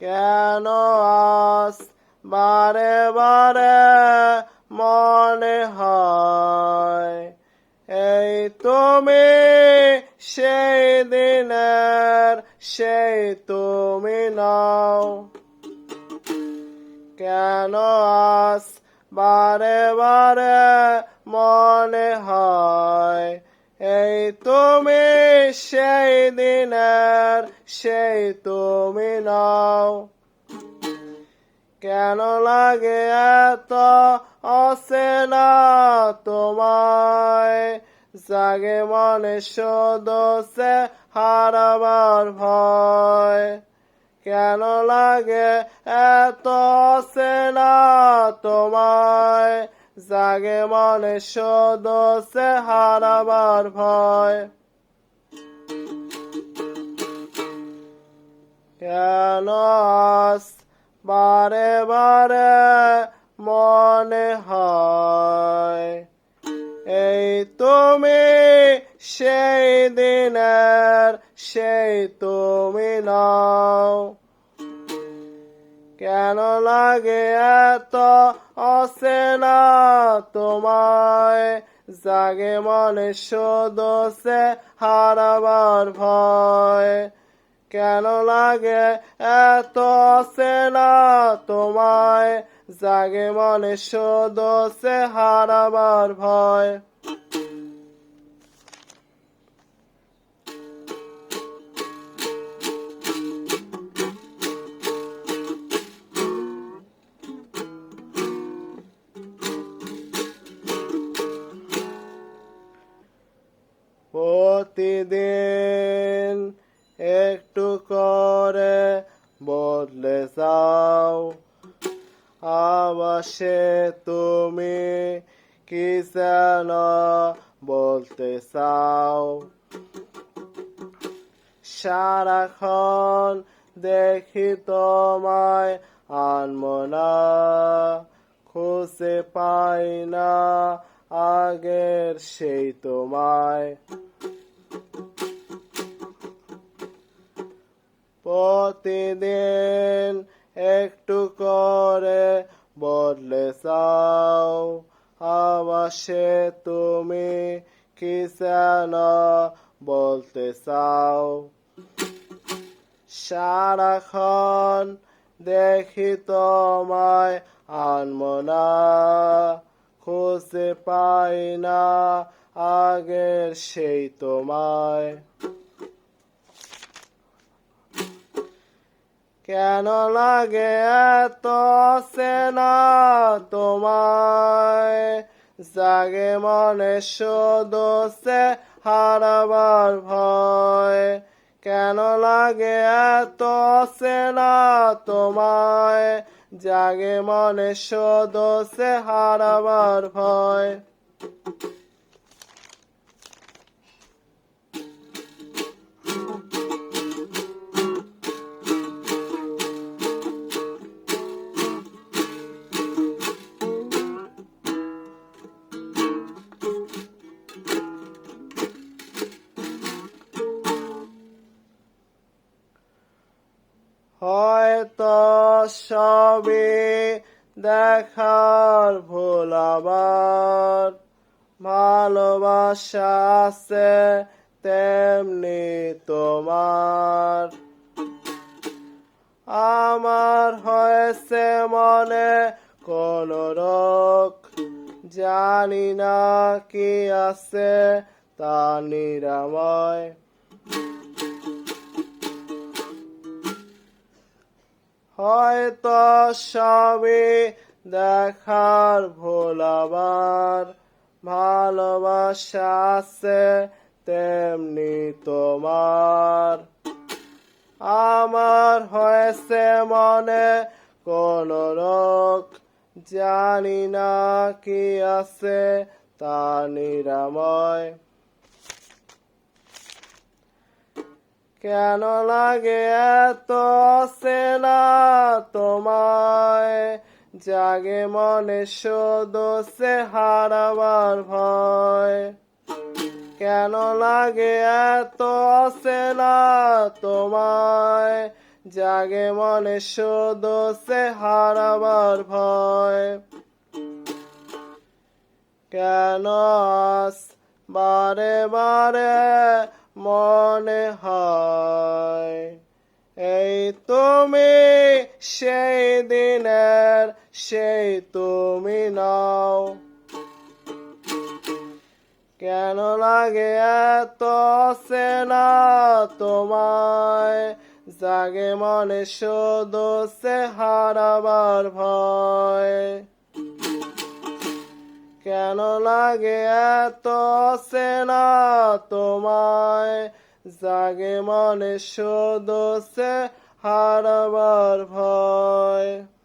কেন আস? বারে বারে মনে হয়। এই তুমি সেই দিনের, সেই তুমি নাও। কেন আস? বারে বারে মনে হয়। এই তুমি সেই দিনের, সেই তুমি নাও। কেন লাগে এত অসেনা তোমায়? জাগে মনে সদস্যে হারাবার ভয়। কেন লাগে এত সেনা তোমায়? জাগে মনে সদস্যে হারাবার ভয়। কেন বারে বারে মনে হয়? এই তুমি সেই দিনের সেই কেন লাগে এত অসেনা তোমায় জাগে মনে সদস্যে হারাবার ভয়। কেন লাগে এত সেনা তোমায় জাগে মনে সদস্যে হারাবার ভয়। প্রতিদিন একটু করে বদলে যাও। আবাসে তুমি কি যেন বলতে চাও? সারাক্ষণ দেখি তোমায় আনমনা, খুঁজে পাই না আগের সেই তোমায়। প্রতিদিন একটু করে বদলে চাও। আবাসে তুমি কি বলতে চাও? সারাক্ষণ দেখি তোমায় আনমনা, খুঁজে পাই না আগের সেই তোমায়। কেন লাগে এত সেনা তোমায়? জাগে মনে সদস্যে হারাবার ভয়। কেন লাগে এত সেনা তোমায়? জাগে মনে সদস্যে হারাবার ভয়। সবে দেখার ভোলাবার ভালোবাসা আছে তেমনি তোমার। আমার হয়েছে মনে কোন রোগ, জানি না কি আছে তা নিরাময়। হয়তো সবে দেখার ভোলাবার ভালোবাসা আছে তেমনি তোমার। আমার হয়েছে মনে কোন রোগ, জানি না কি আছে তা নিরাময়। কেন লাগে এত সেনা তোমায়? জাগে মনে সদস্যে হারাবার ভয়। কেন লাগে এত সেনা তোমায়? জাগে মনে শুধু সে হারাবার ভয়। কেন বারে বারে মনে হয়। এই তুমি সেই দিনের, সেই তুমি নাও। কেন লাগে এত সেনা তোমায়? জাগে মনে শুধু সে হারাবার ভয়। কেন লাগে এত সেনা তোমায়? জাগে মনে শুধু হারাবার ভয়।